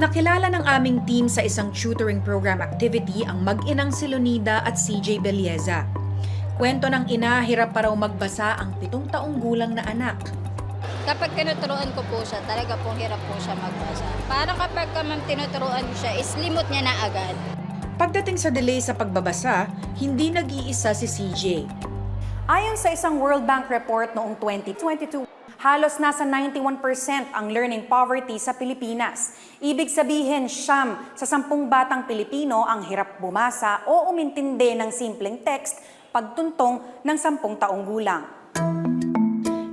Nakilala ng aming team sa isang tutoring program activity ang mag-inang si Leonida at CJ Belieza. Kwento ng ina, hirap pa raw magbasa ang pitong taong gulang na anak. Kapag tinuturuan ko po siya, talaga pong hirap po siya magbasa. Parang kapag ka ma'am tinuturuan ko siya, is limot niya na agad. Pagdating sa delay sa pagbabasa, hindi nag-iisa si CJ. Ayon sa isang World Bank report noong 2022, halos nasa 91% ang learning poverty sa Pilipinas. Ibig sabihin, siyam sa sampung batang Pilipino ang hirap bumasa o umintindi ng simpleng text pagtuntong ng sampung taong gulang.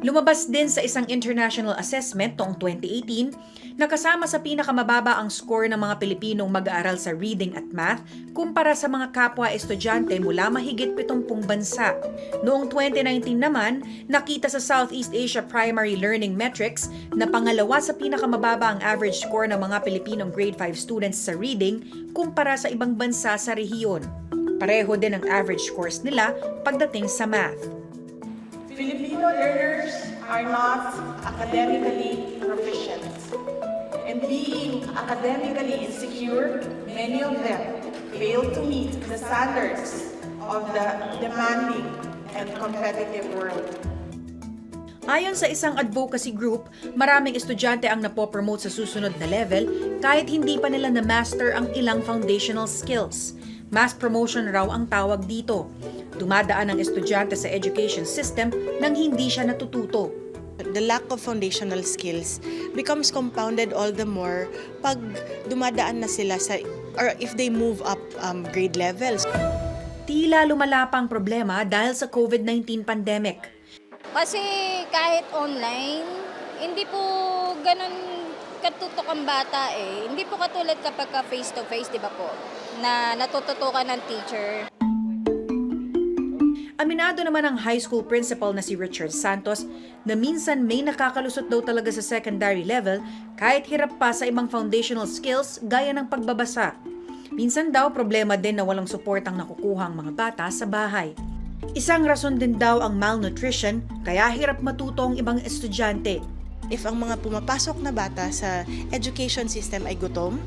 Lumabas din sa isang international assessment noong 2018 na kasama sa pinakamababa ang score ng mga Pilipinong mag-aaral sa reading at math kumpara sa mga kapwa estudyante mula mahigit 70 bansa. Noong 2019 naman, nakita sa Southeast Asia Primary Learning Metrics na pangalawa sa pinakamababa ang average score ng mga Pilipinong grade 5 students sa reading kumpara sa ibang bansa sa rehiyon. Pareho din ang average scores nila pagdating sa math. Filipino learners are not academically proficient. And being academically insecure, many of them fail to meet the standards of the demanding and competitive world. Ayon sa isang advocacy group, maraming estudyante ang napopromote sa susunod na level kahit hindi pa nila na-master ang ilang foundational skills. Mass promotion raw ang tawag dito. Dumadaan ang estudyante sa education system nang hindi siya natututo. the lack of foundational skills becomes compounded all the more pag dumadaan na sila sa or if they move up um, grade levels. Tila lumala pa ang problema dahil sa COVID-19 pandemic. Kasi kahit online, hindi po ganun katutok ang bata eh. Hindi po katulad kapag ka face-to-face, di ba po? Na natututukan ng teacher. Aminado naman ang high school principal na si Richard Santos na minsan may nakakalusot daw talaga sa secondary level kahit hirap pa sa ibang foundational skills gaya ng pagbabasa. Minsan daw problema din na walang support ang nakukuha ang mga bata sa bahay. Isang rason din daw ang malnutrition kaya hirap matuto ang ibang estudyante. If ang mga pumapasok na bata sa education system ay gutom,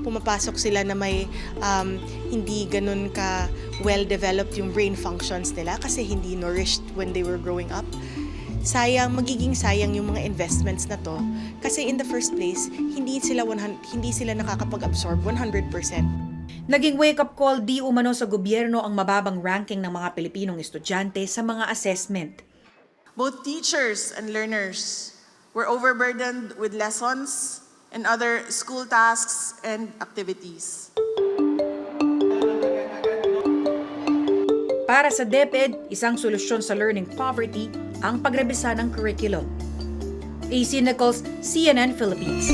pumapasok sila na may um, hindi ganun ka well-developed yung brain functions nila kasi hindi nourished when they were growing up. Sayang, magiging sayang yung mga investments na to kasi in the first place, hindi sila 100, hindi sila nakakapag-absorb 100%. Naging wake-up call di umano sa gobyerno ang mababang ranking ng mga Pilipinong estudyante sa mga assessment. Both teachers and learners were overburdened with lessons and other school tasks and activities. Para sa DepEd, isang solusyon sa learning poverty ang pagrebisa ng curriculum. AC Nichols, CNN Philippines.